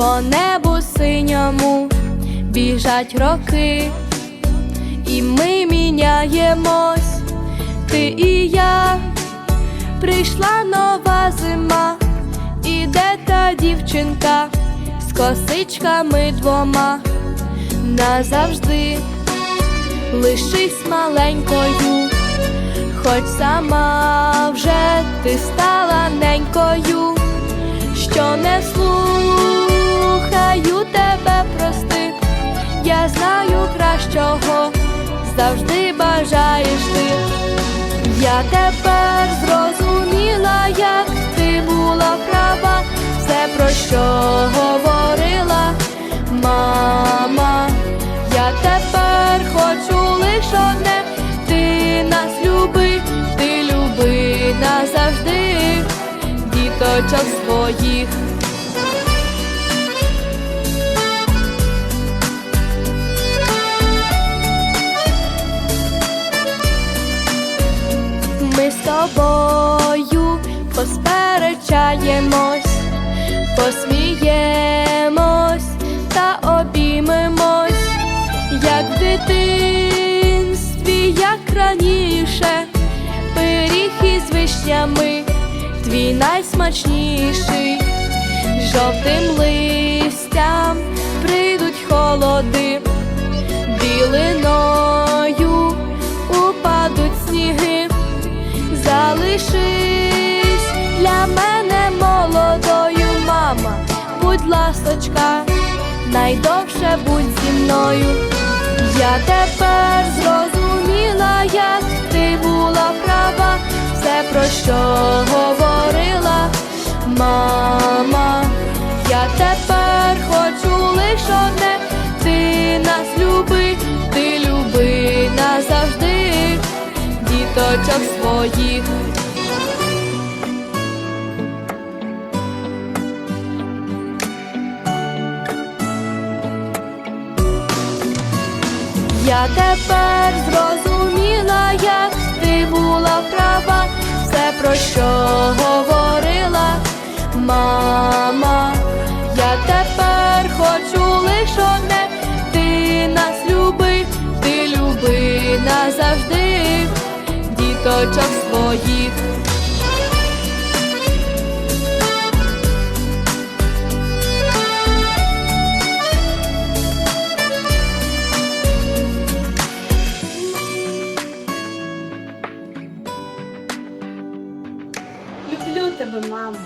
по небу синьому біжать роки, і ми міняємось, ти і я, прийшла нова зима, іде та дівчинка з косичками двома. Назавжди лишись маленькою, хоч сама вже ти стала ненькою, що не слухаю я знаю кращого, завжди бажаєш ти. Я тепер зрозуміла, як ти була права, все про що говорила мама. Я тепер хочу лиш одне, ти нас люби, ти люби назавжди, діточок своїх. Тобою. Посперечаємось, посміємось та обіймемось, як в дитинстві, як раніше, пиріг із вишнями, твій найсмачніший, жовтим листям залишись для мене молодою, мама, будь ласочка, найдовше будь зі мною. Я тепер зрозуміла, як ти була права, все про що говорила мама. Діточок своїх. Я тепер зрозуміла, як ти була права, все про що говорила мама. Я тепер хочу лиш одне, ти нас люби, ти люби назавжди діточок своїх. Люблю тебе, мамо.